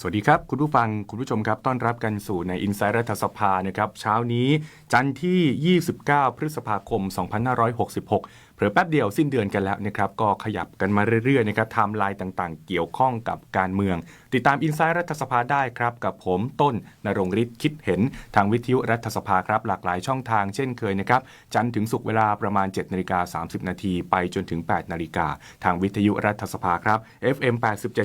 สวัสดีครับ คุณผู้ฟังคุณผู้ชมครับ ต้อนรับกันสู่ใน i n s i ซ e ์รัฐสภานะครับ เช้านี้จันทร์ที่ 29 พฤษภาคม 2566 เผื่อแป๊บเดียวสิ้นเดือนกันแล้วนะครับ ก็ขยับกันมาเรื่อยๆนะครับไทม์ไลน์ต่างๆ เกี่ยวข้องกับการเมือง ติดตาม i n s i ซ e ์รัฐสภาได้ครับ กับผมต้นนรงฤทธิ์คิดเห็นทางวิทยุรัฐสภาครับ หลากหลายช่องทางเช่นเคยนะครับ จันทร์ถึงศุกร์เวลาประมาณ7นาฬิกา30 นาทีไปจนถึง 8 นาฬิกา ทางวิทยุรัฐสภาครับ FM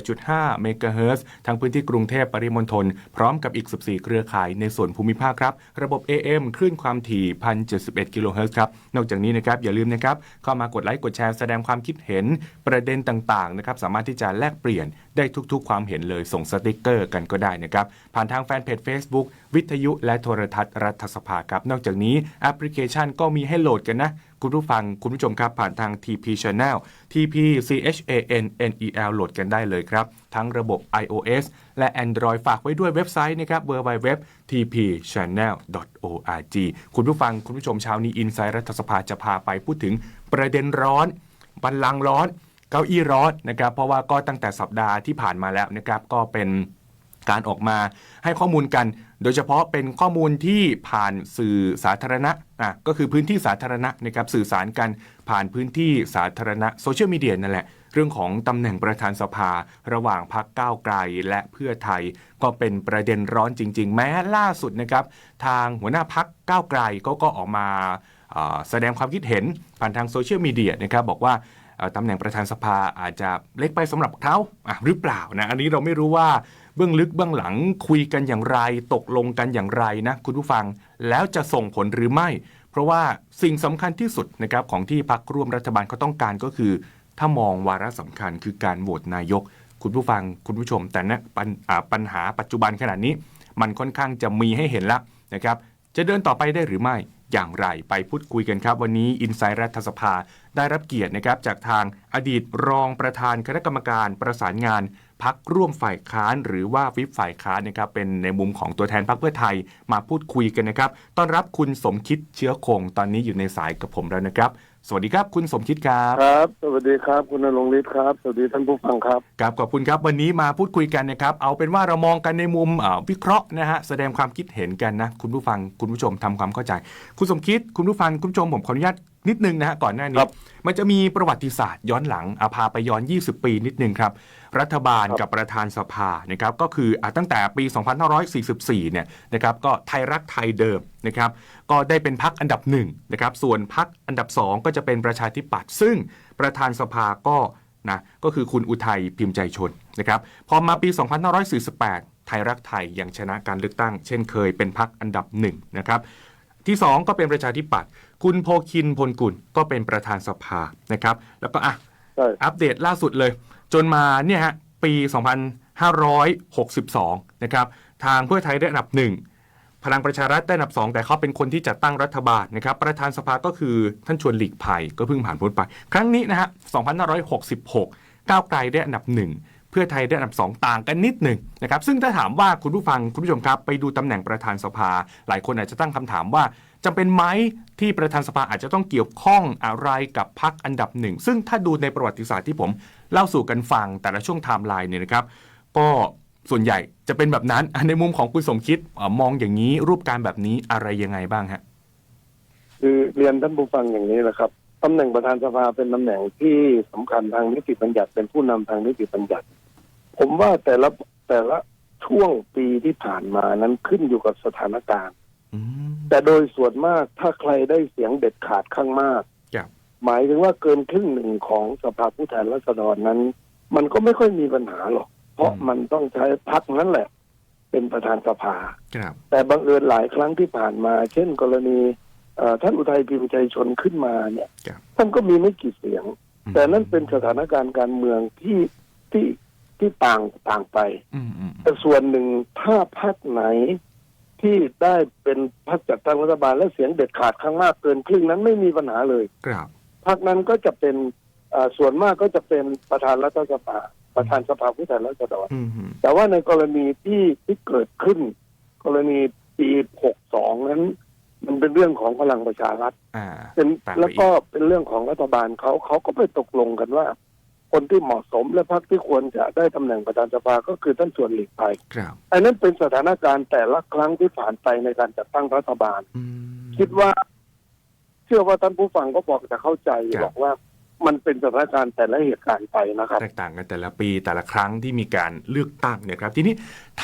87.5เมกะเฮิรตซ์ทางพื้นที่กรุงเทพปริมณฑลพร้อมกับอีก 14 เครือข่ายในส่วนภูมิภาคครับ ระบบ AM คลื่นความถี่ 1,071 กิโลเฮิรตซ์ครับ นอกจากนี้นะครับอย่าลืมนะครับเข้ามากดไลค์กดแชร์แสดงความคิดเห็นประเด็นต่างๆนะครับสามารถที่จะแลกเปลี่ยนได้ทุก ๆ ความเห็นเลยส่งสติกเกอร์กันก็ได้นะครับ ผ่านทางแฟนเพจ Facebook วิทยุและโทรทัศน์รัฐสภาครับ นอกจากนี้แอปพลิเคชันก็มีให้โหลดกันนะ คุณผู้ฟังคุณผู้ชมครับ ผ่านทาง TP Channel TP CHAN NEL โหลดกันได้เลยครับ ทั้งระบบ iOS และ Android ฝากไว้ด้วยเว็บไซต์นะครับ www tpchannel.org คุณผู้ฟังคุณผู้ชมเช้านี้อินไซต์รัฐสภาจะพาไปพูดถึงประเด็นร้อนบันลังก์ร้อน เก้าอี้ร้อนนะครับเพราะว่าก็ตั้งแต่สัปดาห์ที่ผ่านมาแล้วนะครับก็เป็นการออกมาให้ข้อมูลกัน โดยเฉพาะเป็นข้อมูลที่ผ่านสื่อสาธารณะอะก็คือพื้นที่สาธารณะนะครับสื่อสารกันผ่านพื้นที่สาธารณะโซเชียลมีเดียนั่นแหละ เรื่องของตำแหน่งประธานสภา ระหว่างพรรคก้าวไกลและเพื่อไทย ก็เป็นประเด็นร้อนจริง ๆ แม้ล่าสุดนะครับ ทางหัวหน้าพักก้าวไกลก็ก็ออกมาแสดงความคิดเห็นผ่านทางโซเชียลมีเดียนะครับบอกว่า ตำแหน่งประธานสภาอาจจะเล็กไปสำหรับเขาหรือเปล่านะอันนี้เราไม่รู้ว่าเบื้องลึกเบื้องหลังคุยกันอย่างไร ตกลงกันอย่างไรนะคุณผู้ฟังแล้วจะส่งผลหรือไม่ เพราะว่าสิ่งสำคัญที่สุดนะครับของที่พักร่วมรัฐบาลเขาต้องการก็คือ ถ้ามองวาระสำคัญคือการโหวตนายก คุณผู้ฟังคุณผู้ชม แต่นะปปัญหาปัจจุบันขนาดนี้ มันค่อนข้างจะมีให้เห็นแล้วนะครับจะเดินต่อไปได้หรือไม่ อย่างไรไปพูดคุยกันครับ วันนี้อินไซต์รัฐสภาได้รับเกียรตินะครับจากทางอดีตรองประธานคณะกรรมการประสานงาน พักร่วมฝ่ายค้านหรือว่าวิปฝ่ายค้านนะครับเป็นในมุมของตัวแทนพักเพื่อไทยมาพูดคุยกันนะครับต้อนรับคุณสมคิดเชื้อคง ตอนนี้อยู่ในสายกับผมแล้วนะครับ สวัสดีครับ คุณสมคิดครับครับ สวัสดีครับ คุณนรงค์ฤทธิ์ครับสวัสดีท่านผู้ฟังครับครับขอบคุณครับวันนี้มาพูดคุยกันนะครับเอาเป็นว่าเรามองกันในมุมเอ่อวิเคราะห์นะฮะแสดงความคิดเห็นกันนะคุณผู้ฟังคุณผู้ชมทำความเข้าใจ คุณสมคิดคุณผู้ฟังคุณผู้ชมผมขออนุญาตนิดนึงนะฮะก่อนหน้าคนี้รับมันจะมีประวัติศาสตร์ย้อนหลังอาพาไปย้อน 20 ปีนิดนึงครับ รัฐบาลครับกับประธานสภานะครับก็คืออะตั้งแต่ปี 2544 เนี่ยนะครับก็ไทยรักไทยเดิมนะครับก็ได้เป็นพักอันดับหนึ่งนะครับส่วนพักอันดับ 2 ก็จะเป็นประชาธิปัตย์ซึ่งประธานสภาก็นะก็คือคุณอุทัยพิมพ์ใจชนนะครับพอมาปี 2548 ไทยรักไทยยังชนะการเลือกตั้ง เช่นเคยเป็นพักอันดับหนึ่งนะครับที่ 2 ก็เป็นประชาธิปัตย์คุณโพคินพลกุลก็เป็นประธานสภานะครับแล้วก็อะใช่อัปเดตล่าสุดเลย จนมาเนี่ยฮะปี 2562 นะครับ ทางเพื่อไทยได้อันดับหนึ่งพลังประชารัฐได้อันดับ 2 แต่เขาเป็นคนที่จัดตั้งรัฐบาลนะครับ ประธานสภาก็คือท่านชวนหลีกภัยก็เพิ่งผ่านพ้นไป ครั้งนี้นะฮะ 2566 ก้าวไกลได้อันดับหนึ่งเพื่อไทยได้อันดับ 2 ต่างกันนิดหนึ่งนะครับ ซึ่งถ้าถามว่าคุณผู้ฟังคุณผู้ชมครับ ไปดูตำแหน่งประธานสภา หลายคนอาจจะตั้งคำถามว่า จำเป็นไหมที่ประธานสภาอาจจะต้องเกี่ยวข้องอะไรกับพักอันดับหนึ่ง ซึ่งถ้าดูในประวัติศาสตร์ที่ผมเล่าสู่กันฟังแต่ละช่วงไทม์ไลน์เนี่ยนะครับก็ส่วนใหญ่จะเป็นแบบนั้นในมุมของคุณสมคิดเอ่อมองอย่างนี้รูปการแบบนี้อะไรยังไงบ้างฮะคือเรียนท่านผู้ฟังอย่างนี้นะครับตำแหน่งประธานสภาเป็นตำแหน่งที่สำคัญทางนิติบัญญัติเป็นผู้นำทางนิติบัญญัติ ผมว่าแต่ละแต่ละช่วงปีที่ผ่านมานั้นขึ้นอยู่กับสถานการณ์อืม แต่โดยส่วนมากถ้าใครได้เสียงเด็ดขาดข้างมาก ครับ หมายถึงว่าเกินครึ่งหนึ่งของสภาผู้แทนราษฎรนั้น มันก็ไม่ค่อยมีปัญหาหรอก เพราะมันต้องใช้พักนั้นแหละ เป็นประธานสภา ครับแต่บังเอิญหลายครั้งที่ผ่านมา เช่น กรณีเอ่อท่านอุทัยพิมพ์ใจชนขึ้นมาเนี่ย ครับท่านก็มีไม่กี่เสียง อืมแต่นั่นเป็นสถานการณ์การเมืองที่ที่ที่ต่างต่างไป อืมอืมแต่ส่วนหนึ่งถ้าพรรคไหน ที่ได้เป็นพรรคจัดตั้งรัฐบาลและเสียงเด็ดขาดข้างมากเกินครึ่งนั้นไม่มีปัญหาเลยครับพรรคนั้นก็จะเป็นเอ่อส่วนมากก็จะเป็นประธานรัฐสภาประธานสภาผู้แทนราษฎรอืมอืมแต่ว่าในกรณีที่ที่เกิดขึ้น กรณีปี 62 นั้น มันเป็นเรื่องของพลังประชารัฐอ่าเป็นต่างไปอีกแล้วก็เป็นเรื่องของรัฐบาลเขาเขาก็ไปตกลงกันว่า คนที่เหมาะสมและพรรคที่ควรจะได้ตำแหน่งประธานสภาก็คือท่านชวนหลีกภัยครับอันนั้นเป็นสถานการณ์แต่ละครั้งที่ผ่านไปในการจัดตั้งรัฐบาลอืมคิดว่า เชื่อว่าท่านผู้ฟังก็บอกจะเข้าใจครับบอกว่ามันเป็นสถานการณ์แต่ละเหตุการณ์ไปนะครับแตกต่างกันแต่ละปีแต่ละครั้งที่มีการเลือกตั้งเนี่ยครับ ทีนี้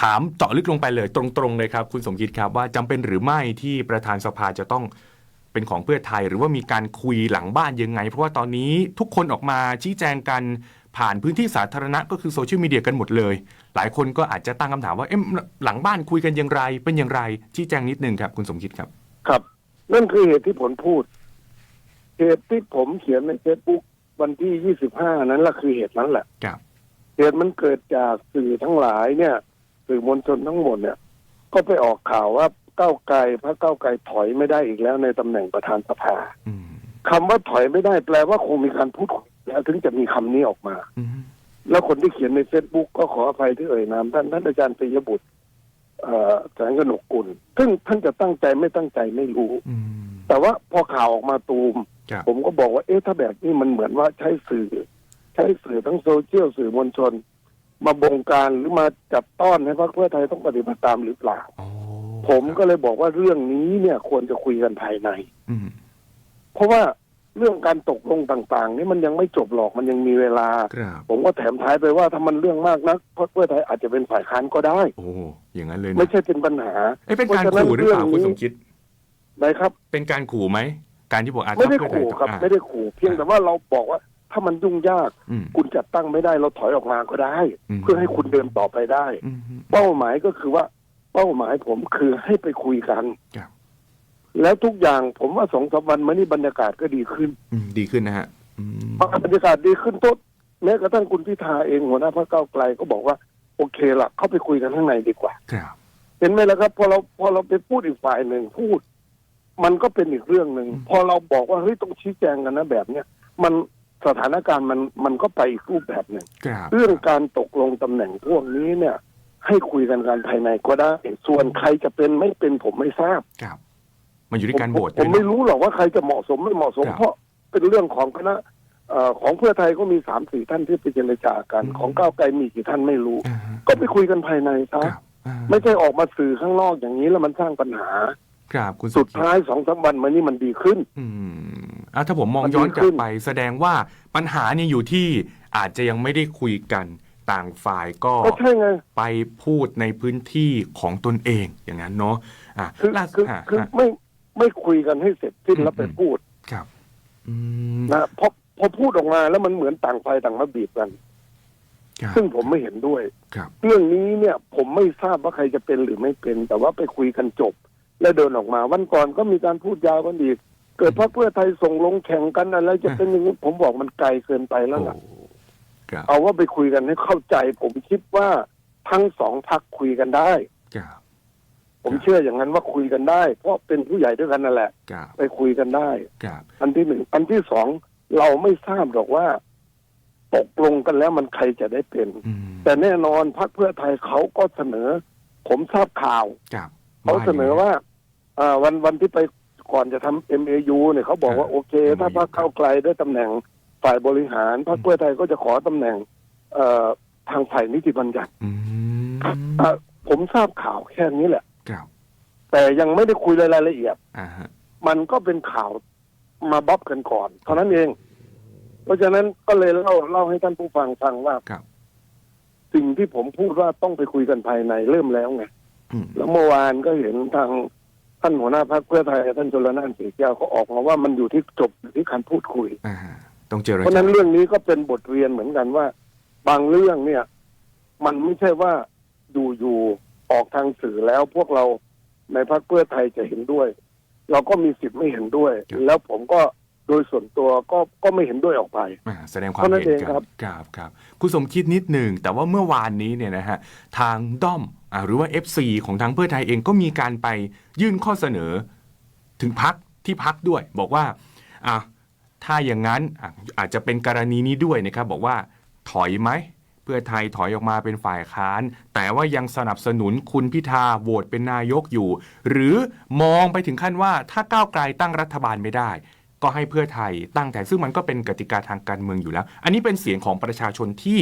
ถามเจาะลึกลงไปเลยตรงๆเลยครับ คุณสมคิดครับว่าจำเป็นหรือไม่ที่ประธานสภาจะต้อง เป็นของเพื่อไทย หรือว่ามีการคุยหลังบ้านยังไง เพราะว่าตอนนี้ทุกคนออกมาชี้แจงกันผ่านพื้นที่สาธารณะก็คือโซเชียลมีเดียกันหมดเลย หลายคนก็อาจจะตั้งคำถามว่าเอ๊ะหลังบ้านคุยกันอย่างไร เป็นอย่างไร ชี้แจงนิดนึงครับ คุณสมคิดครับ ครับ นั่นคือเหตุที่ผมพูด เหตุที่ผมเขียนในเฟซบุ๊กวันที่25นั้นแหละคือเหตุนั้นแหละครับเหตุมันเกิดจากสื่อทั้งหลายเนี่ยสื่อมวลชนทั้งหมดเนี่ย ก็ไปออกข่าวว่า ก้าวไกลพระก้าวไกลถอยไม่ได้อีกแล้วในตำแหน่งประธานสภาอืมคำว่าถอยไม่ได้แปลว่าคงมีการพูดคุยแล้วถึงจะมีคำนี้ออกมาอืมแล้วคนที่เขียนในเฟซบุ๊กก็ขออภัยที่เอ่ยนามท่านท่านอาจารย์ปิยบุตรเอ่อแสงกนกกุลซึ่งท่านจะตั้งใจไม่ตั้งใจไม่รู้อืมแต่ว่าพอข่าวออกมาตูมครับผมก็บอกว่าเอ๊ะถ้าแบบนี้มันเหมือนว่าใช้สื่อ ใช้สื่อทั้งโซเชียลสื่อมวลชน มาบงการหรือมาจับต้อนให้พรรคเพื่อไทยต้องปฏิบัติตามหรือเปล่าโอ้ผมก็เลยบอกว่าเรื่องนี้เนี่ยควรจะคุยกันภายใน อืมเพราะว่าเรื่องการตกลงต่างๆ นี่มันยังไม่จบหรอกมันยังมีเวลา ครับผมก็แถมท้ายไปว่าถ้ามันเรื่องมากนักพรรคเพื่อไทยอาจจะเป็นฝ่ายค้านก็ได้ โอ้อย่างนั้นเลยนะไม่ใช่เป็นปัญหา เอ้ยเป็นการพะฉะนั้นขู่หรือเปล่าเรื่องนี้คุณสมคิด นะครับ เป็นการขู่ไหมการที่บอกอาจไม่ได้พรรคเพื่อขู่ทยครับอ่าไม่ได้ขู่เพียงแต่ว่าเราบอกว่า ถ้ามันยุ่งยาก อืม คุณจัดตั้งไม่ได้เราถอยออกมาก็ได้ อืม เพื่อให้คุณเดินต่อไปได้ อืม เป้าหมายก็คือว่า เป้าหมายผมคือให้ไปคุยกัน ครับ แล้วทุกอย่างผมว่าสองสามวันมานี้บรรยากาศก็ดีขึ้นอืมดีขึ้นนะฮะอืมพอบรรยากาศดีขึ้นต้นแม้กระทั่งคุณพิธาเองหัวหน้าพรรคก้าวไกลก็บอกว่า โอเคละเข้าไปคุยกันข้างในดีกว่า ครับ เห็นไหมล่ะครับพอเราพอเราไปพูดอีกฝ่ายหนึ่งพูด มันก็เป็นอีกเรื่องหนึ่งพอเราบอกว่าเฮ้ยต้องชี้แจงกันนะแบบเนี้ยมัน สถานการณ์มันมันก็ไปอีกรูปแบบหนึ่งครับเรื่องการตกลงตำแหน่งพวกนี้เนี่ย ให้คุยกันการภายในก็ได้ ส่วนใครจะเป็นไม่เป็นผมไม่ทราบครับมันอยู่ที่การผมโหวตผมด้วยไม่เนอะรู้หรอกว่าใครจะเหมาะสมไม่เหมาะสมครับเพราะเป็นเรื่องของคณะเอ่อของเพื่อไทยก็มีสามสี่ท่านที่ไปเจรจากันอืมของก้าวไกลมีกี่ท่านไม่รู้อ่าฮะก็ไปคุยกันภายในซะครับอ่าไม่ใช่ออกมาสื่อข้างนอกอย่างนี้แล้วมันสร้างปัญหา ครับคุณสสุมดคิดท้ายสองสามวันมานี้มันดีขึ้น อืมอะถ้าผมมองมันดีย้อนกลัขึ้บนไป แสดงว่าปัญหาเนี่ยอยู่ที่อาจจะยังไม่ได้คุยกันต่างฝ่ายก็ก็ใช่ไง ไปพูดในพื้นที่ของตนเองอย่างนั้นเนาะอะคือล่าคืออะคืออะไม่ไม่คุยกันให้เสร็จสิ้นอืมแล้วไปอืม พูดครับ อืมนะพอพอพูดออกมาแล้วมันเหมือนต่างฝ่ายต่างมาบีบกัน ครับซึ่งผมไม่เห็นด้วย ครับ เรื่องนี้เนี่ย ผมไม่ทราบว่าใครจะเป็นหรือไม่เป็น แต่ว่าไปคุยกันจบ แล้วเดินออกมา วันก่อนก็มีการพูดยาวกันอีก เกิดพรรคเพื่อไทยส่งลงแข่งกันอะไรจะเป็นอย่างนี้ผมบอกมันไกลเกินไปแล้วโอ้ล่ะครับเอาว่าไปคุยกันให้เข้าใจ ผมคิดว่าทั้งสองพักคุยกันได้ครับผมเชื่ออย่างนั้นว่าคุยกันได้ เพราะเป็นผู้ใหญ่ด้วยกันนั่นแหละครับไปคุยกันได้ครับอันที่หนึ่งอันที่สองเราไม่ทราบหรอกว่า ตกลงกันแล้วมันใครจะได้เป็นอืมแต่แน่นอนพรรคเพื่อไทยเขาก็เสนอ ผมทราบข่าวครับ เขาเสนอว่าอ่าวันวันที่ไปก่อนจะทำ MAU เนี่ยเขาบอกว่าโอเค ถ้าพรรคเข้าวไกลได้ตำแหน่งฝ่ายบริหารพรรคเพื่อไทยก็จะขอตำแหน่ง เอ่อทางฝ่ายนิติบัญญัติอืมอะผมทราบข่าวแค่นี้แหละ ครับ แต่ยังไม่ได้คุยรายละเอียด อ่าฮะ มันก็เป็นข่าวมาบ๊อบกันก่อนเท่านั้นเอง เพราะฉะนั้นก็เลยเล่าเล่าให้ท่านผู้ฟังฟังว่าครับ สิ่งที่ผมพูดว่าต้องไปคุยกันภายในเริ่มแล้วไงอืม แล้วเมื่อวานก็เห็นทางท่านหัวหน้าพรรคเพื่อไทยท่านจุลนานสีแก้วเขาออกมาว่ามันอยู่ที่จบอยู่ที่การพูดคุยอ่าต้องเจรเพราะฉะจานั้นเรื่องนี้ก็เป็นบทเรียนเหมือนกันว่า บางเรื่องเนี่ย มันไม่ใช่ว่าอยู่อยู่ออกทางสื่อแล้วพวกเราในพรรคเพื่อไทยจะเห็นด้วย เราก็มีสิทธิ์ไม่เห็นด้วย แล้วผมก็โดยส่วนตัวก็ก็ไม่เห็นด้วยออกไปอ่าแสดงความเท่านั้นเห็นเองกันครับครับครับคุณสมคิดนิดหนึ่งแต่ว่าเมื่อวานนี้เนี่ยนะฮะทางด้อมอ่า หรือว่า FC ของทางเพื่อไทยเองก็มีการไปยื่นข้อเสนอถึงพักที่พักด้วย บอกว่าอะถ้าอย่างนั้นอาจจะเป็นกรณีนี้ด้วยนะครับ บอกว่าถอยไหมเพื่อไทยถอยออกมาเป็นฝ่ายค้าน แต่ว่ายังสนับสนุนคุณพิธาโหวตเป็นนายกอยู่ หรือมองไปถึงขั้นว่าถ้าก้าวไกลตั้งรัฐบาลไม่ได้ ก็ให้เพื่อไทยตั้งแต่ซึ่งมันก็เป็นกติกาทางการเมืองอยู่แล้ว อันนี้เป็นเสียงของประชาชนที่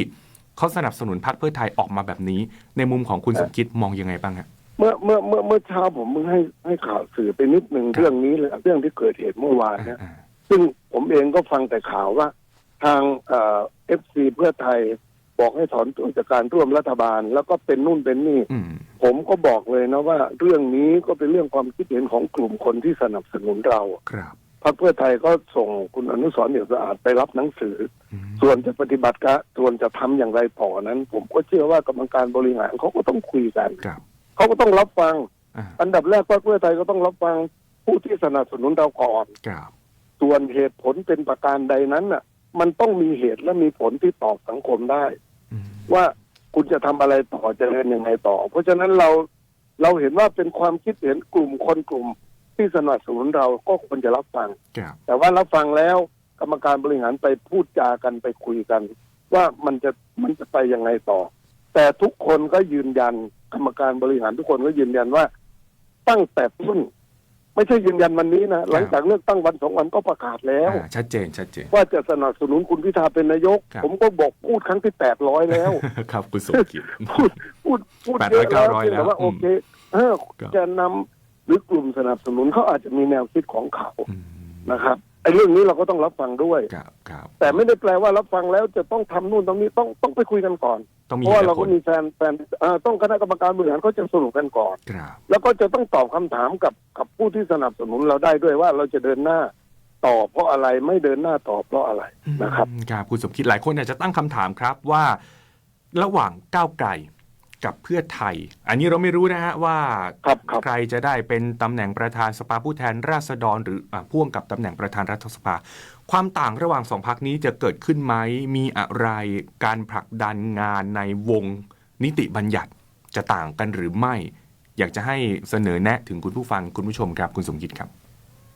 เขาสนับสนุนพรรคเพื่อไทยออกมาแบบนี้ ในมุมของคุณสมคิดมองยังไงบ้างฮะเมื่อเมื่อเมื่อเมื่อเช้าผมเพิ่งให้ให้ข่าวสื่อไปนิดหนึ่งครับเรื่องนี้เลยเรื่องที่เกิดเหตุเมื่อวานเนี่ยอ่าซึ่งผมเองก็ฟังแต่ข่าวว่า ทางเอฟซีเพื่อไทยบอกให้ถอนตัวจากการร่วมรัฐบาล แล้วก็เป็นนู่นเป็นนี่อืมผมก็บอกเลยนะว่า เรื่องนี้ก็เป็นเรื่องความคิดเห็นของกลุ่มคนที่สนับสนุนเราครับ พรรคเพื่อไทยก็ส่งคุณอนุสรณ์เหนียวสะอาดไปรับหนังสืออืมส่วนจะปฏิบัติการส่วนจะทำอย่างไรต่อนั้น ผมก็เชื่อว่ากรรมการบริหารเขาก็ต้องคุยกันครับเขาก็ต้องรับฟังอ่าอันดับแรกพรรคเพื่อไทยก็ต้องรับฟังผู้ที่สนับสนุนเราก่อนครับส่วนเหตุผลเป็นประการใดนั้นน่ะ มันต้องมีเหตุและมีผลที่ตอบสังคมได้อืมว่าคุณจะทำอะไรต่อจะเดินยังไงต่อ เพราะฉะนั้นเราเราเห็นว่าเป็นความคิดเห็นกลุ่มคนกลุ่ม ที่สนับสนุนเราก็ควรจะรับฟัง ครับแต่ว่ารับฟังแล้วกรรมการบริหารไปพูดจากันไปคุยกัน ว่ามันจะมันจะไปยังไงต่อ แต่ทุกคนก็ยืนยันกรรมการบริหารทุกคนก็ยืนยันว่า ตั้งแต่ต้นไม่ใช่ยืนยันวันนี้นะหลังจากเลือกตั้งวันสองวันก็ประกาศแล้ว อ่าชัดเจนชัดเจน ว่าจะสนับสนุนคุณพิธาเป็นนายก ครับ ผมก็บอกพูดครั้งที่แปดร้อยแล้ว ครับคุณสมคิด พูดพูดพูด800เยอะแล้ว900แต่ว่าแล้วโอเคเออครับ จะนำ หรือกลุ่มสนับสนุนเขาอาจจะมีแนวคิดของเขาอืมนะครับไอ้เรื่องนี้เราก็ต้องรับฟังด้วยครับครับแต่ไม่ได้แปลว่ารับฟังแล้วจะต้องทำนู่นตรงนี้ต้องต้องไปคุยกันก่อนต้องมีเพราะว่าเหเราตุผก็ลมีแฟนแฟนเอ่อต้องคณะกรรมการบริหารเขาจะสรุปกันก่อนครับแล้วก็จะต้องตอบคำถามกับกับผู้ที่สนับสนุนเราได้ด้วยว่าเราจะเดินหน้าต่อเพราะอะไรไม่เดินหน้าต่อเพราะอะไรนะครับอืมครับคุณสมคิดหลายคนอาจจะตั้งคำถามครับว่า ระหว่างก้าวไกล กับเพื่อไทย อันนี้เราไม่รู้นะฮะว่าครับครับใครจะได้เป็นตำแหน่งประธานสภาผู้แทนราษฎร หรืออ่าพ่วงกับตำแหน่งประธานรัฐสภา ความต่างระหว่างสองพักนี้จะเกิดขึ้นไหมมีอะไรการผลักดันงานในวงนิติบัญญัติจะต่างกันหรือไม่ อยากจะให้เสนอแนะถึงคุณผู้ฟังคุณผู้ชมครับคุณสมคิดครับ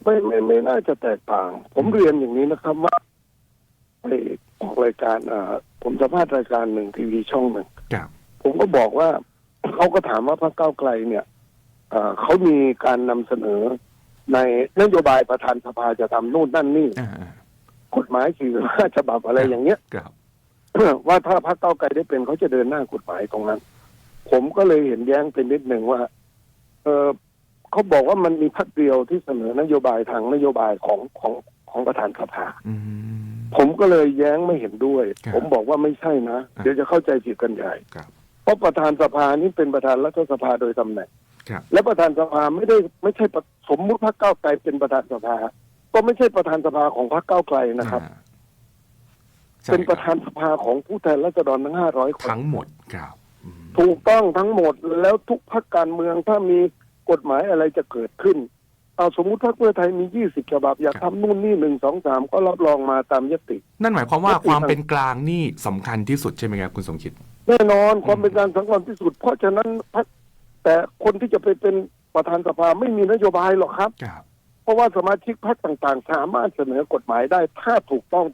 ไม่ไม่ไม่น่าจะแตกต่าง ผมเรียนอย่างนี้นะครับว่าไปออกรายการอ่าผมสัมภาษณ์รายการหนึ่งทีวีช่องหนึ่งครับ ผมก็บอกว่าเขาก็ถามว่าพรรคก้าวไกลเนี่ยเอ่อเขามีการนำเสนอในนโยบายประธานสภาจะทำนู่นนั่นนี่อ่าอ่ากฎหมายสี่ห้าฉบับอะไรอย่างเงี้ยครับว่าถ้าพรรคก้าวไกลได้เป็นเขาจะเดินหน้ากฎหมายตรงนั้น ผมก็เลยเห็นแย้งเป็นนิดหนึ่งว่า เออเขาบอกว่ามันมีพรรคเดียวที่เสนอนโยบายทางนโยบายของของของประธานสภาอืมผมก็เลยแย้งไม่เห็นด้วยครับผมบอกว่าไม่ใช่นะอ่าเดี๋ยวจะเข้าใจผิดกันใหญ่ค รับเพราะประธานสภานี่เป็นประธานรัฐสภาโดยตำแหน่งครับและประธานสภาไม่ได้ไม่ใช่ประสมมุติพรรคก้าวไกลเป็นประธานสภา ก็ไม่ใช่ประธานสภาของพรรคก้าวไกลนะครับอ่าใช่เป็นประคธานสภาของผู้แทนราษฎรทั้งห้าร้อยคนทั้งหมดครับอืมถูกต้องทั้งหมดแล้วทุกพรรคการเมืองถ้ามีกฎหมายอะไรจะเกิดขึ้น เอาสมมุติพรรคเพื่อไทยมียี่สิบฉบับ อยากทำนู่นนี่หนึ่งสองสามก็รับรองมาตามยติ นั่นหมายความว่าก็คือความเป็นกลางนี่สำคัญที่สุดใช่ไหมครับคุณสมคิด แน่นอนความเป็นการสังคมที่สุด เพราะฉะนั้นพรรคแต่คนที่จะไปเป็นประธานสภาไม่มีนโยบายหรอกครับ ครับ เพราะว่าสมาชิกพรรคต่างๆ สามารถเสนอกฎหมายได้ ถ้าถูกต้อง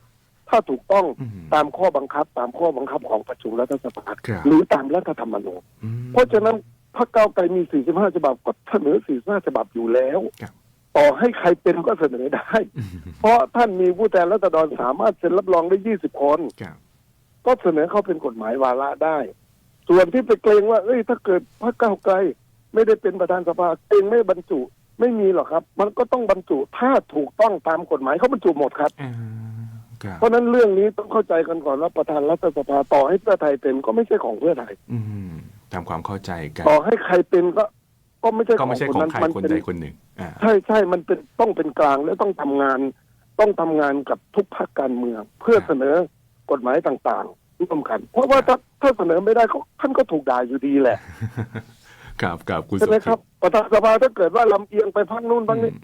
ถ้าถูกต้องอืมตามข้อบังคับ ตามข้อบังคับของประชุมรัฐสภาครับ หรือตามรัฐธรรมนูญ อืมเพราะฉะนั้น พรรคก้าวไกลมี 45 ฉบับก็เสนอ 45 ฉบับอยู่แล้ว ครับ ต่อให้ใครเป็นก็เสนอได้อืมเพราะท่านมีผู้แทนรัษฎรสามารถเซ็นรับรองได้ 20 คน ครับก็เสนอเข้าเป็นกฎหมายวาระได้ ส่วนที่ไปเกรงว่า เอ้ย ถ้าเกิดพรรคก้าวไกล ไม่ได้เป็นประธานสภาเองไม่บรรจุ ไม่มีหรอกครับ มันก็ต้องบรรจุถ้าถูกต้องตามกฎหมายเขาบรรจุหมดครับ อ่าครับเพราะฉะนั้นเรื่องนี้ต้องเข้าใจกันก่อนว่าประธานรัฐสภาต่อให้เพื่อไทยเป็นก็ไม่ใช่ของเพื่อไทย อืม ทำความเข้าใจกันต่อให้ใครเป็นก็ ก็ไม่ใช่ขก็องไม่ใช่คนของนั้นใครมันคนเป็นใดคนหนึ่งอ่าใช่ใช่มันเป็นต้องเป็นกลางและต้องทำงาน ต้องทำงานกับทุกพรรคการเมือง เพื่อเสนอกฎหมายต่างๆร่วมกัน เพราะว่าถ้าถ้าเสนอไม่ได้ก็ท่านก็ถูกด่าอยู่ดีแหละครับครับคุณสใช่มไหมคิดครับประธานสภาถ้าเกิดว่าลำเอียงไปพักนู่นพักอืนี้ม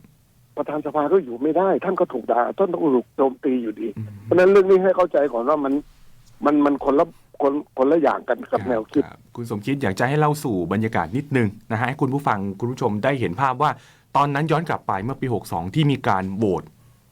ประธานสภาก็อยู่ไม่ได้ ท่านก็ถูกด่าท่านต้องถูกโจมตีอยู่ดี อืมเพราะฉะนั้นเรื่องนี้ให้เข้าใจก่อนว่ามันมันมันคนละ คนคนละอย่างกันกับแนวคิดรับคุณสมคิดอยากจะให้เล่าสู่บรรยากาศนิดนึงนะฮะให้คุณผู้ฟังคุณผู้ชมได้เห็นภาพว่า ตอนนั้นย้อนกลับไปเมื่อปี 62 ที่มีการโหวต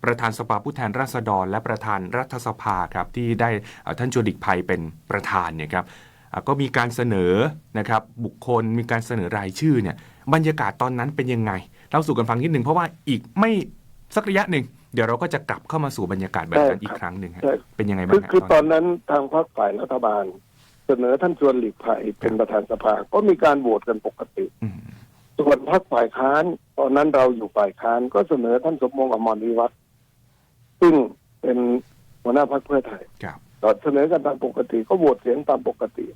ประธานสภาผู้แทนราษฎร และประธานรัฐสภาครับที่ได้เอ่อท่านชวนหลีกภัยเป็นประธานเนี่ยครับอะก็มีการเสนอนะครับบุคคลมีการเสนอรายชื่อเนี่ยบรรยากาศตอนนั้นเป็นยังไงเล่าสู่กันฟังนิดนึงเพราะว่าอีกไม่สักระยะหนึ่ง เดี๋ยวเราก็จะกลับเข้ามาสู่บรรยากาศแบบนั้นใช่ครับอีกครั้งหนึ่งฮะใช่เป็นยังไงบ้าคืองฮะคือตอนนั้นทางพรรคฝ่ายรัฐบาล เสนอท่านชวนหลีกภัยเป็นประธานสภา ก็มีการโหวตกันปกติอืมส่วนพรรคฝ่ายค้าน ตอนนั้นเราอยู่ฝ่ายค้านก็เสนอท่านสมมงอมรวิวัฒน์ซึ่งเป็นหัวหน้าพรรคเพื่อไทยครับก็เสนอกันตามปกติก็โหวตเสียงตามปกติ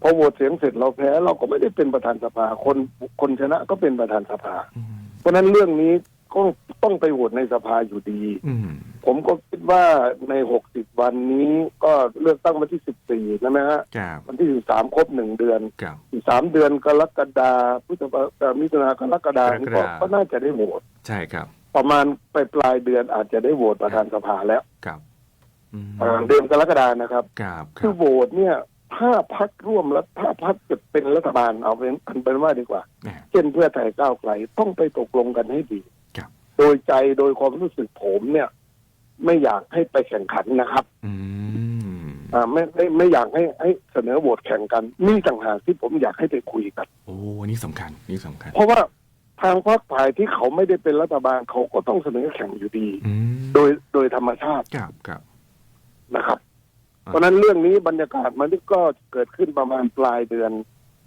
พอโหวตเสียงเสร็จเราแพ้เราก็ไม่ได้เป็นประธานสภา คนคนชนะก็เป็นประธานสภาอืมเพราะฉะนั้นเรื่องนี้ ก็ต้องไปโหวตในสภาอยู่ดีอืมผมก็คิดว่าใน60วันนี้ก็เลือกตั้งวันที่14นะไหมฮะ ครับวันที่13ครบหนึ่งเดือนครับ อีกสามเดือนกรกฎาพฤษภาเอ่อมิถุนากรกฎานี่ก็กรกฎา ก็น่าจะได้โหวตใช่ครับ ประมาณไปปลายเดือนอาจจะได้โหวตประธานสภาแล้วครับอืมเอ่อเดือนกรกฎานะครับ ครับคคืรัอบโหวตเนี่ยถ้าพักร่วมแล้วถ้าพักจะเป็นรัฐบาลเอาเป็นอันเป็นว่าดีกว่าอ่าเช่นเพื่อไทยก้าวไกลต้องไปตกลงกันให้ดีครับ โดยใจโดยความรู้สึกผมเนี่ย ไม่อยากให้ไปแข่งขันนะครับ อืมอ่าไม่ไม่ไม่อยากให้ให้เสนอโหวตแข่งกันนี่ต่างหากที่ผมอยากให้ไปคุยกัน โอ้นี่สำคัญนี่สำคัญ เพราะว่าทางพรรคฝ่ายที่เขาไม่ได้เป็นรัฐบาลเขาก็ต้องเสนอแข่งอยู่ดี อืมโดยโดยธรรมชาติครับครับ นะครับ อ่า เพราะฉะนั้นเรื่องนี้บรรยากาศมันก็เกิดขึ้นประมาณปลายเดือน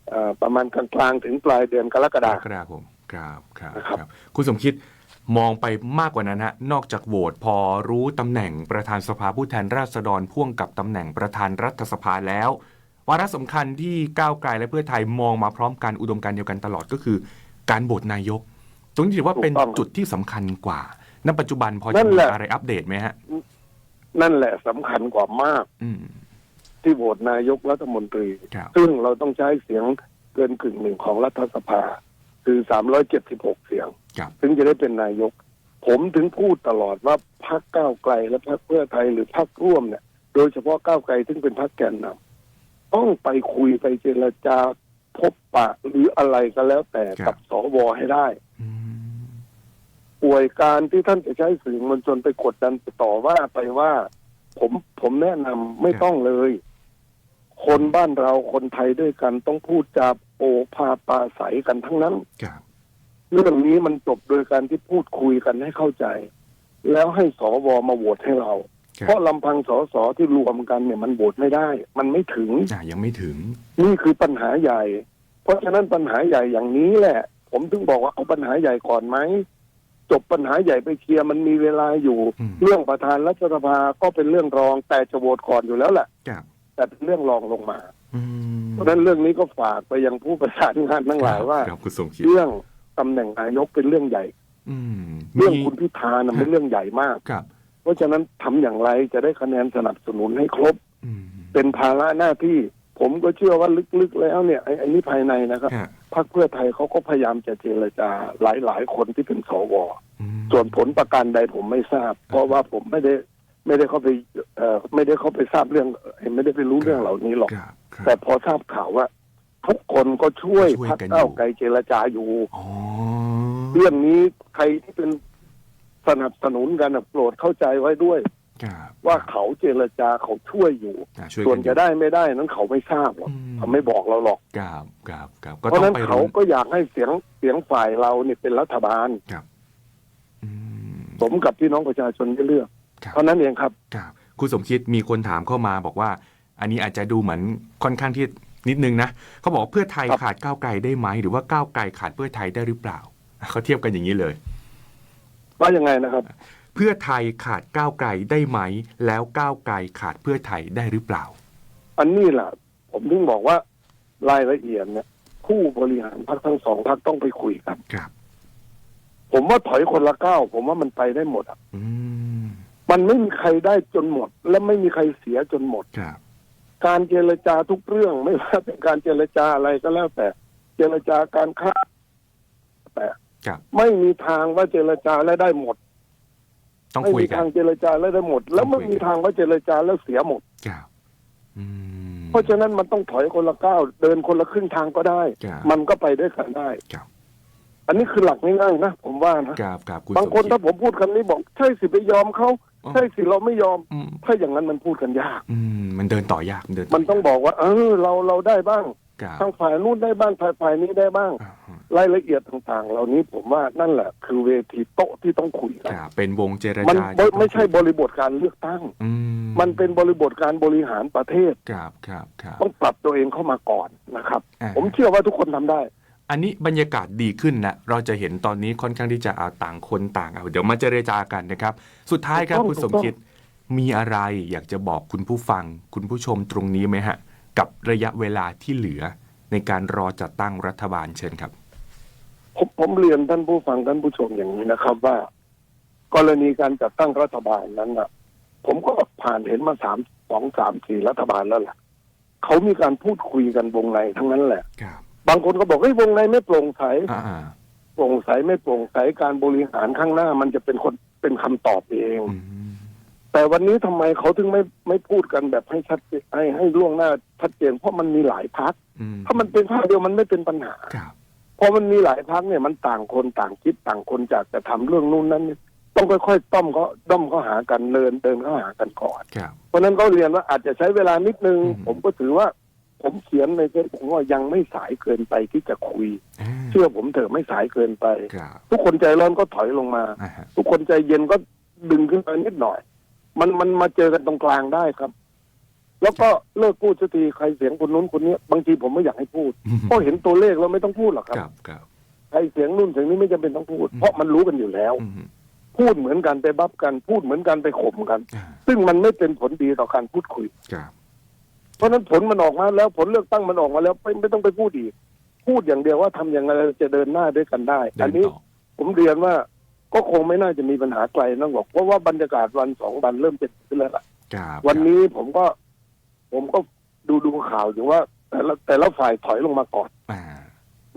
เอ่อประมาณกลางๆถึงปลายเดือนกรกกฎารกฎาคมครับครับนะครับครับ คุณสมคิด มองไปมากกว่านั้นฮะนอกจากโหวตพอรู้ตำแหน่งประธานสภาผู้แทนราษฎรพ่วงกับตำแหน่งประธานรัฐสภาแล้ววาระสำคัญที่ก้าวไกลและเพื่อไทยมองมาพร้อมกันอุดมการณ์เดียวกันตลอดก็คือ การโหวตนายกตรงนี้ถือว่าเป็นจุดที่สำคัญกว่าณปัจจุบันพอจะมีอะไรอัปเดตไหมฮะ นั่นแหละสำคัญกว่ามากอืมที่โหวตนายกรัฐมนตรีครับซึ่งเราต้องใช้เสียงเกินกึ่งหนึ่งของรัฐสภา คือ376เสียงครับ ถึงจะได้เป็นนายก ผมถึงพูดตลอดว่าพรรคก้าวไกลและพรรคเพื่อไทยหรือพรรคร่วมเนี่ย โดยเฉพาะก้าวไกลซึ่งเป็นพรรคแกนนำต้องไปคุยไปเจรจาพบปะหรืออะไรก็แล้วแต่กับสวให้ได้อืมป่วยการที่ท่านจะใช้สื่อมวลชนไปกดดันไปต่อว่าไปว่า ผมผมแนะนำไม่ต้องเลย คนบ้านเราคนไทยด้วยกันต้องพูดจาโอภาปาใสกันทั้งนั้นครับ เรื่องนี้มันจบโดยการที่พูดคุยกันให้เข้าใจ แล้วให้สวมาโหวตให้เราครับเพราะลำพังสสที่รวมกันเนี่ยมันโหวตไม่ได้ มันไม่ถึงอะยังไม่ถึง นี่คือปัญหาใหญ่ เพราะฉะนั้นปัญหาใหญ่อย่างนี้แหละ ผมถึงบอกว่าเอาปัญหาใหญ่ก่อนไหมจบปัญหาใหญ่ไปเคลียร์มันมีเวลาอยู่อืมเรื่องประธานรัฐสภาก็เป็นเรื่องรองแต่จะโหวตก่อนอยู่แล้วแหละครับแต่เป็นเรื่องรองลงมาอืมเพราะฉะนั้นเรื่องนี้ก็ฝากไปยังผู้ประสานงานทั้งหลายว่าครับคุณสมคิดเรื่อง ตำแหน่งนายกเป็นเรื่องใหญ่ อืมเรื่องมีคุณพิธานะเป็นเรื่องใหญ่มาก ครับ เพราะฉะนั้นทำอย่างไรจะได้คะแนนสนับสนุนให้ครบ อืม เป็นภาระหน้าที่ ผมก็เชื่อว่าลึกๆแล้วเนี่ยไอ้ไอ้นี่ภายในนะครับฮะ พรรคเพื่อไทยเขาก็พยายามจะเจรจาหลายๆ คนที่เป็นสว อืมส่วนผลประการใดผมไม่ทราบ เพราะว่าผมไม่ได้ไม่ได้เข้าไปเอ่อไม่ได้เข้าไปทราบเรื่องเอ่อไม่ได้ไปรู้เรื่องเหล่านี้หรอก ครับครับแต่พอทราบข่าวว่า ทุกคนก็ช่วยช่วยพรรคกันอยู่ก้าวไกลเจรจาอยู่ อ๋อเรื่องนี้ใครที่เป็นสนับสนุนกันน่ะโปรดเข้าใจไว้ด้วย ครับว่าเขาเจรจาเขาช่วยอยู่ อะช่วยส่วนกัจะได้ไม่ได้นั้นเขาไม่ทราบหรอกอืม เขาไม่บอกเราหรอก ครับครับครับก็เพราะต้อฉะนั้งนไปเขาลุ้นก็อยากให้เสียงเสียงฝ่ายเราเนี่ยเป็นรัฐบาล อืม สมกับที่น้องประชาชนได้เลือกครับ เท่านั้นเองครับ ครับคุณสมคิดมีคนถามเข้ามาบอกว่า อันนี้อาจจะดูเหมือนค่อนข้างที่ นิดนึงนะเขาบอกเพื่อไทยครับขาดก้าวไกลได้ไหม หรือว่าก้าวไกลขาดเพื่อไทยได้หรือเปล่าเขาเทียบกันอย่างนี้เลย ว่ายังไงนะครับ เพื่อไทยขาดก้าวไกลได้ไหม แล้วก้าวไกลขาดเพื่อไทยได้หรือเปล่า อันนี้แหละผมถึงบอกว่ารายละเอียดเนี่ยผู้บริหารพรรคทั้งสองพรรคต้องไปคุยกันครับ ผมว่าถอยคนละก้าวผมว่ามันไปได้หมดอะอืมมันไม่มีใครได้จนหมด และไม่มีใครเสียจนหมดครับ การเจรจาทุกเรื่องไม่ว่าเป็นการเจรจาอะไรก็แล้วแต่ เจรจาการค้าแต่ครับไม่มีทางว่าเจรจาแล้วได้หมดต้องไม่คุยมีกัทานงเจรจาแล้วได้หมด แล้วต้ไม่องคุยกันมีทางว่าเจรจาแล้วเสียหมดครับอืมเพราะฉะนั้นมันต้องถอยคนละก้าวเดินคนละครึ่งทางก็ได้ครับมันก็ไปด้วยกันได้ครับอันนี้คือหลักง่ายๆนะผมว่านะครับครับคุณบางคนสมถ้าผมพูดคำนี้บอก ใช่สิไปยอมเขาอ๋อ ใช่สิเราไม่ยอม อืม ถ้าอย่างนั้นมันพูดกันยาก อืมมันเดินต่อยากมันเดินมันต้องบอกว่า เออ เราเราได้บ้าง ครับทางฝ่ายนู้นได้บ้างฝ่ายฝ่ายนี้ได้บ้าง อ่าฮะรายละเอียดต่างๆ เหล่านี้ผมว่านั่นแหละ คือเวทีโต๊ะที่ต้องคุยกันครับเป็นวงเจรมันจาไม่ที่ต้องไม่ใช่บริบทการเลือกตั้ง อืมันเป็นบริบทการบริหารประเทศ ครับครับครับ ต้องปรับตัวเองเข้ามาก่อนนะครับ อ่า ผมเชื่อว่าทุกคนทำได้ อันนี้บรรยากาศดีขึ้นนะเราจะเห็นตอนนี้ค่อนข้างที่จะเอาต่างคนต่างเอาเดี๋ยวมาเจรจากันนะครับ สุดท้ายครับถูกต้องคุณสมถูกต้องคิดมีอะไรอยากจะบอกคุณผู้ฟังคุณผู้ชมตรงนี้ไหมฮะ กับระยะเวลาที่เหลือในการรอจัดตั้งรัฐบาลเชิญครับผมผมเรียนท่านผู้ฟังท่านผู้ชมอย่างนี้นะครับว่า กรณีการจัดตั้งรัฐบาลนั้นนะผมก็ผ่านเห็นมาสามสองสามสี่รัฐบาลแล้วแหละเขามีการพูดคุยกันวงในทั้งนั้นแหละครั บบางคนก็บอกเฮ้ยวงในไม่โปร่งใสอ่าโปร่งใสไม่โปร่งใสการบริหารข้างหน้ามันจะเป็นคนเป็นคำตอบเองอืมแต่วันนี้ทำไมเขาถึงไม่ไม่พูดกันแบบให้ชัดเจนให้ให้ล่วงหน้าชัดเจนเพราะมันมีหลายพักอืมถ้ามันเป็นภาคเดียวมันไม่เป็นปัญหาครับพอมันมีหลายพักเนี่ยมันต่างคนต่างคิดต่างคนจากจะทำเรื่องนู้นนั้นนี่ต้องค่อยๆต้อมเขาด้อมเขาหากันเดินเดินเขาหากันก่อนครับเพราะฉะนั้นก็เรียนว่าอาจจะใช้เวลานิดนึงอืมผมก็ถือว่า ผมเขียนในเฟซผมว่ายังไม่สายเกินไปที่จะคุยอ่าเชื่อผมเถอะไม่สายเกินไปครับทุกคนใจร้อนก็ถอยลงมาอ่าฮะทุกคนใจเย็นก็ดึงขึ้นไปนิดหน่อย มันมันมาเจอกันตรงกลางได้ครับ แล้วก็เลิกพูดสักทีใครเสียงคนนู้นคนนี้บางทีผมไม่อยากให้พูดเพราะเห็นตัวเลขแล้วไม่ต้องพูดหรอกครับครับครับใครเสียงนู่นเสียงนี้ไม่จำเป็นต้องพูดอืมเพราะมันรู้กันอยู่แล้วอืมพูดเหมือนกันไปบับกัน พูดเหมือนกันไปข่มกันอ่าซึ่งมันไม่เป็นผลดีต่อการพูดคุยครับ เพราะฉะนั้นผลมันออกมาแล้วผลเลือกตั้งมันออกมาแล้วไม่ไม่ต้องไปพูดอีก พูดอย่างเดียวว่าทำอย่างไรจะเดินหน้าด้วยกันได้ เดิอันนนี้ต่อผมเรียนว่าก็คงไม่น่าจะมีปัญหาไกลนักหรอกเพราะว่าบรรยากาศวันสองวันเริ่มเป็นขึ้นแล้วล่ะ ครับวันนี้ผมก็ ผมก็ดูดูข่าวอยู่ว่า แต่ละแต่ละฝ่ายถอยลงมาก่อนอ่า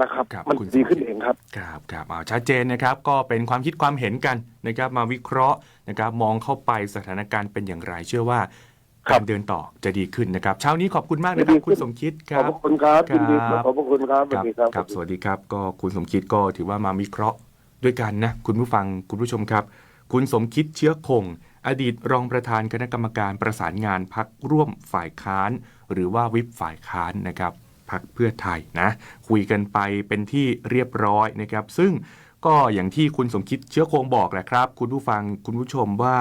นะครับ ครับมันคุณ ดีขึ้นเองครับ ครับครับเอาชัดเจนนะครับก็เป็นความคิดความเห็นกันนะครับมาวิเคราะห์นะครับมองเข้าไปสถานการณ์เป็นอย่างไร เชื่อว่าครั กาบรเดินต่อจะดีขึ้นนะครับเช้านี้ขอบคุณมากนะครับจะดีขึ้นคุณสมคิดคขอบรับพระคุณครับครับยินดีขอบพระคุณครับสควัรัสดีครับ ครับ สวัสดีครับ ก็คุณสมคิดก็ถือว่ามาวิเคราะห์ด้วยกันนะ คุณผู้ฟังคุณผู้ชมครับ คุณสมคิดเชื้อคง อดีตรองประธานคณะกรรมการประสานงานพักร่วมฝ่ายค้าน หรือว่าวิปฝ่ายค้านนะครับพักเพื่อไทยนะคุยกันไปเป็นที่เรียบร้อยนะครับ ซึ่งก็อย่างที่คุณสมคิดเชื้อคงบอกแหละครับ คุณผู้ฟังคุณผู้ชมว่า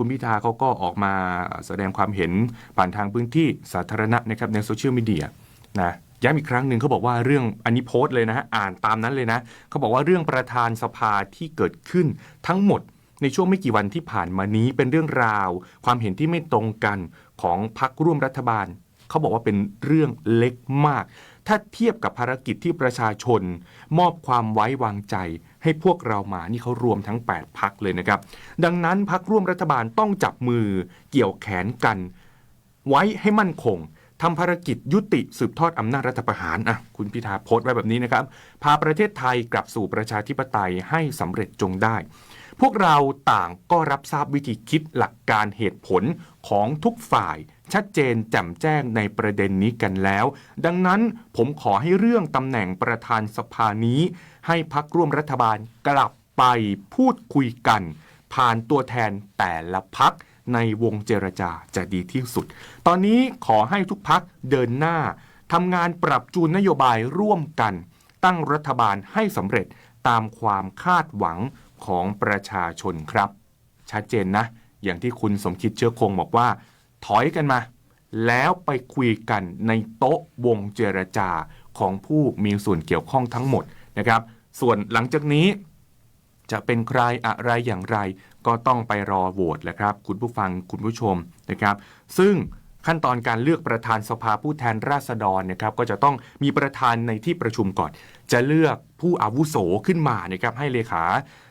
คุณพิธาเขาก็ออกมาแสดงความเห็นผ่านทางพื้นที่สาธารณะนะครับในโซเชียลมีเดียนะย้ำอีกครั้งหนึ่งเขาบอกว่าเรื่องอันนี้โพสต์เลยนะฮะอ่านตามนั้นเลยนะเขาบอกว่าเรื่องประธานสภาที่เกิดขึ้นทั้งหมดในช่วงไม่กี่วันที่ผ่านมานี้เป็นเรื่องราว ความเห็นที่ไม่ตรงกันของพรรคร่วมรัฐบาล เขาบอกว่าเป็นเรื่องเล็กมาก ถ้าเทียบกับภารกิจที่ประชาชน มอบความไว้วางใจ ให้พวกเรามานี่เขารวมทั้ง 8 พักเลยนะครับ ดังนั้นพักร่วมรัฐบาลต้องจับมือเกี่ยวแขนกัน ไว้ให้มั่นคงทำภารกิจยุติสืบทอดอำนาจรัฐประหารอะคุณพิธาโพสต์ไว้แบบนี้นะครับ พาประเทศไทยกลับสู่ประชาธิปไตยให้สำเร็จจงได้ พวกเราต่างก็รับทราบวิธีคิดหลักการเหตุผลของทุกฝ่าย ชัดเจนแจ่มแจ้งในประเด็นนี้กันแล้ว ดังนั้นผมขอให้เรื่องตำแหน่งประธานสภานี้ ให้พักร่วมรัฐบาลกลับไปพูดคุยกัน ผ่านตัวแทนแต่ละพักในวงเจรจาจะดีที่สุด ตอนนี้ขอให้ทุกพักเดินหน้าทำงานปรับจูนนโยบายร่วมกัน ตั้งรัฐบาลให้สำเร็จตามความคาดหวังของประชาชนครับ ชัดเจนนะ อย่างที่คุณสมคิดเชื้อคงบอกว่า ถอยกันมา แล้วไปคุยกันในโต๊ะวงเจรจาของผู้มีส่วนเกี่ยวข้องทั้งหมดนะครับ ส่วนหลังจากนี้จะเป็นใครอะไรอย่างไร ก็ต้องไปรอโหวตแหละครับ คุณผู้ฟังคุณผู้ชมนะครับ ซึ่งขั้นตอนการเลือกประธานสภาผู้แทนราษฎรนะครับก็จะต้องมีประธานในที่ประชุมก่อน จะเลือกผู้อาวุโสขึ้นมานะครับให้เลขา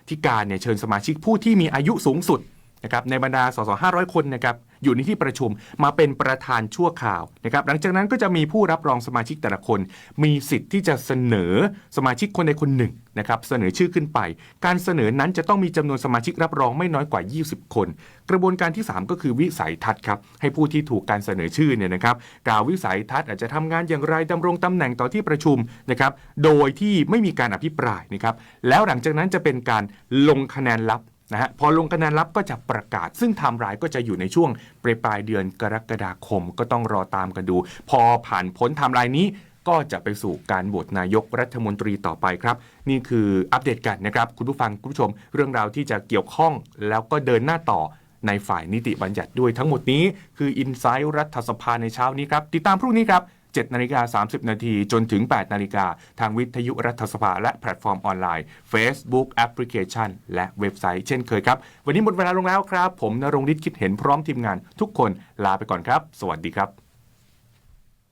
ธิการเนี่ยเชิญสมาชิกผู้ที่มีอายุสูงสุด นะครับในบรรดาสส500 คนนะครับอยู่ในที่ประชุมมาเป็นประธานชั่วคราวนะครับหลังจากนั้นก็จะมีผู้รับรองสมาชิกแต่ละคน มีสิทธิ์ที่จะเสนอสมาชิกคนใดคนหนึ่งนะครับเสนอชื่อขึ้นไป การเสนอนั้นจะต้องมีจำนวนสมาชิกรับรองไม่น้อยกว่า 20 คน กระบวนการที่ 3 ก็คือวิสัยทัศน์ครับให้ผู้ที่ถูกการเสนอชื่อเนี่ยนะครับกล่าววิสัยทัศน์อาจจะทำงานอย่างไรดำรงตำแหน่งต่อที่ประชุมนะครับโดยที่ไม่มีการอภิปรายนะครับแล้วหลังจากนั้นจะเป็นการลงคะแนนลับ นะฮะพอลงคะแนนลับก็จะประกาศ ซึ่งไทม์ไลน์ก็จะอยู่ในช่วงปลายปลายเดือนกรกฎาคมก็ต้องรอตามกันดู พอผ่านพ้นไทม์ไลน์นี้ก็จะไปสู่การโหวตนายกรัฐมนตรีต่อไปครับ นี่คืออัปเดตกันนะครับ คุณผู้ฟังคุณผู้ชม เรื่องราวที่จะเกี่ยวข้องแล้วก็เดินหน้าต่อในฝ่ายนิติบัญญัติด้วยทั้งหมดนี้ คืออินไซต์รัฐสภาในเช้านี้ครับ ติดตามพรุ่งนี้ครับ 7นาฬิกา30 นาทีจนถึง 8 นาฬิกา ทางวิทยุรัฐสภาและแพลตฟอร์มออนไลน์ Facebook แอปพลิเคชัน และเว็บไซต์เช่นเคยครับ วันนี้หมดเวลาลงแล้วครับ ผมนรงฤทธิ์คิดเห็นพร้อมทีมงานทุกคนลาไปก่อนครับ สวัสดีครับ